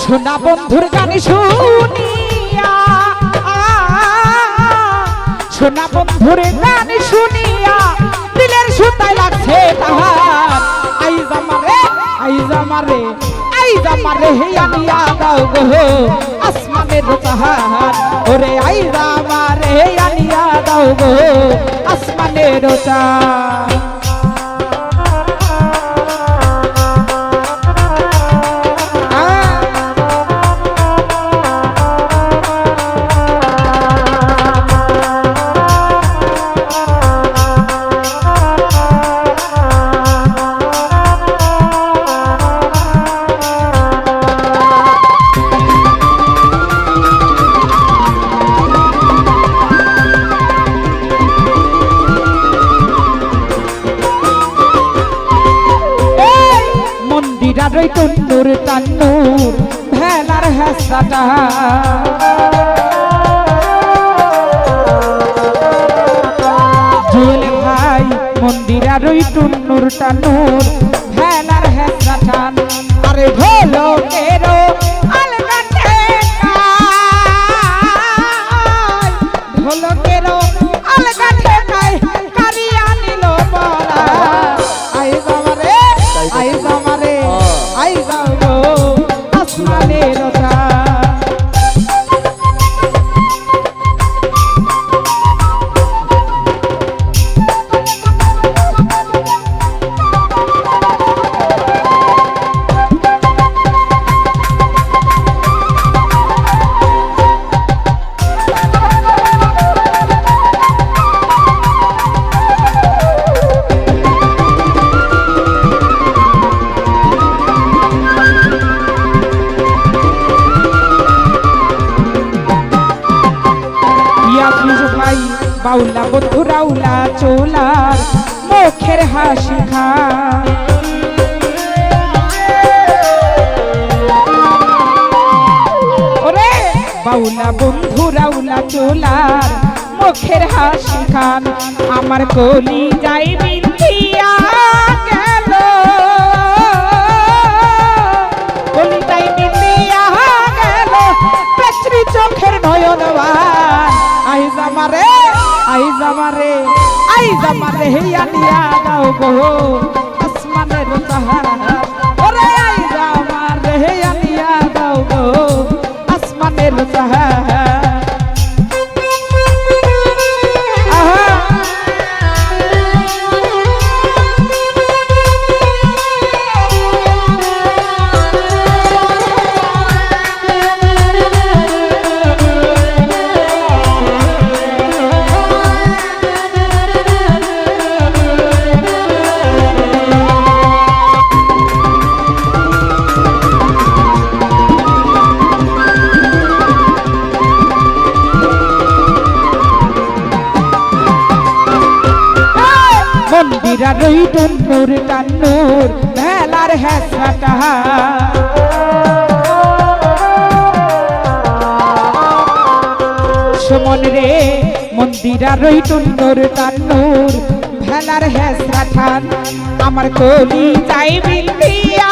সোনা বন্ধুর গান শুনিয়া, সোনা বন্ধুর গান শুনিয়া, দিলের সুতায় লাগছে তাহার। আই জামারে আই জামারে আই জামারে হে আনিয়া দাও গো। আসমানের তাহার ওরে আই জামারে হে আনিয়া দাও গো। আসমানের চাঁদ। ওই তন্দুর তান্নুর ভেলার হেসাটা। জুয়েল ভাই মন্দিরার ওই টুন্নুর টান্নুর ভেলার হেসাটান আরে ভোলো বাউলা বন্ধু রাউলা চোলার মুখের হাসি খা বাউলা বন্ধু রাউলা চোলার মুখের হাসি খান। আমার কলি যাই বিন্দিয়া গেল। কলি যাই বিন্দিয়া গেল। চোখের আই জামারে আই জামারে আই জামারে হে আনিয়া দাও গো। আসমানের তাহার মন্দিরার ওই টুন্নুর টান্নুর ভেলার হেসাটা সুমন রে মন্দিরার ওই টুন্নুর টান্নুর ভেলার হেসাঠান আমার কলি যাই বিন্দিয়া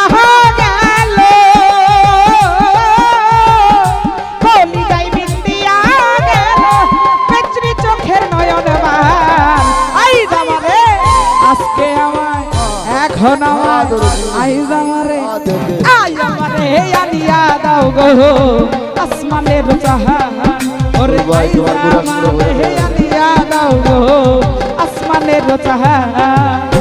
এখন আমার আইজ জামারে আই আমারে আলিয়া দাও গো। আসমানের জাহান ওরে ভাই, আই তোমার পুরা শুরু জামারে গেল। আলিয়া দাও গো। আসমানের জাহান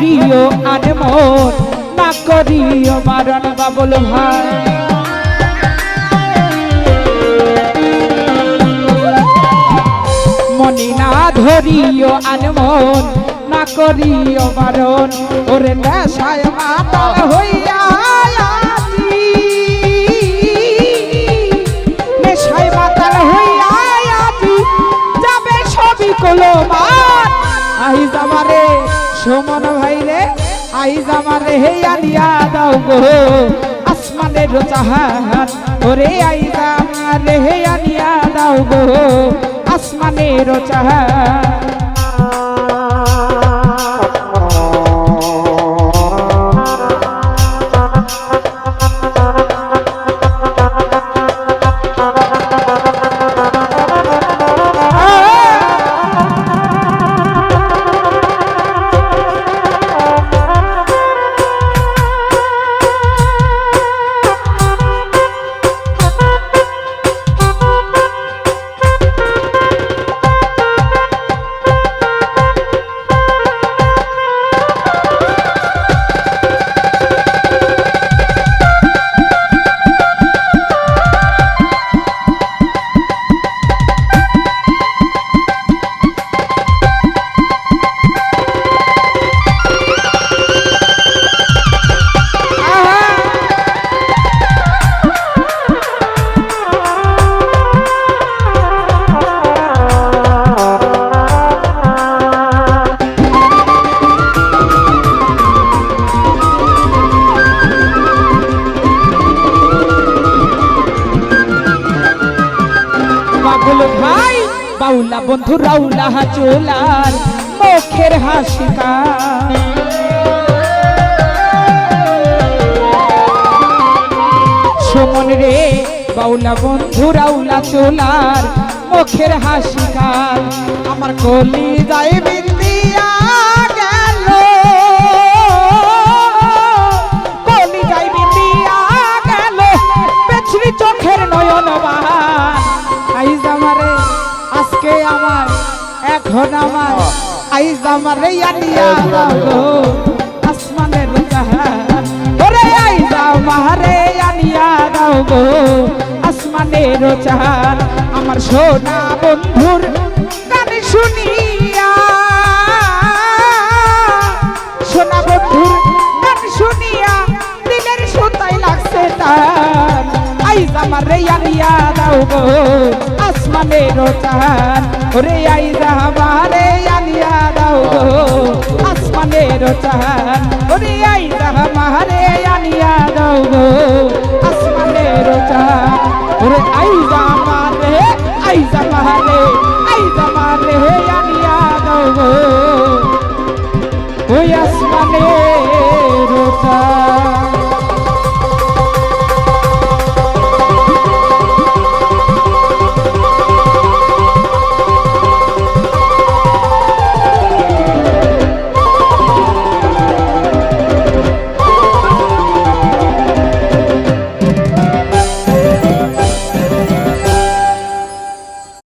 ধরিও আনমন না করিও মারণ বাবল ভাই। মনি না ধরিও আনমন না করিও মারণ, ওরে নেশায় মাতাল হইয়া আইজ আমারে হে আলিয়া দাও গো। আসমানের চাহান ওরে আইজ আমার হে আলিয়া দাও গো। আসমানের চাহান বন্ধু রাউলা চোলার মুখের হাসিকা সুমন রে, বাউলা বন্ধু রাউলা চোলার মুখের হাসিকা আমার কলি যাই বিন্দিয়া আমারে আনিয়া দাও আসমানের জাহান। ওরে আইজ আমারে আনিয়া দাও গো, আসমানের জাহান। আমার সোনা বন্ধুর গান শুনিয়া, সোনা বন্ধুর গান শুনিয়া, দিলের সুতাই লাগছে তার। আইজ আমার রে আনিয়া দাও গো, আসমানের চান ওরে আইজ আমারে আসমানের চান ওরে আইজ আমারে আনিয়া দাও গো। আসমানের চান ওরে আইজ আমারে আইজ আমারে আইজ আমারে আনিয়া দাও গো। ওই আসমানের চান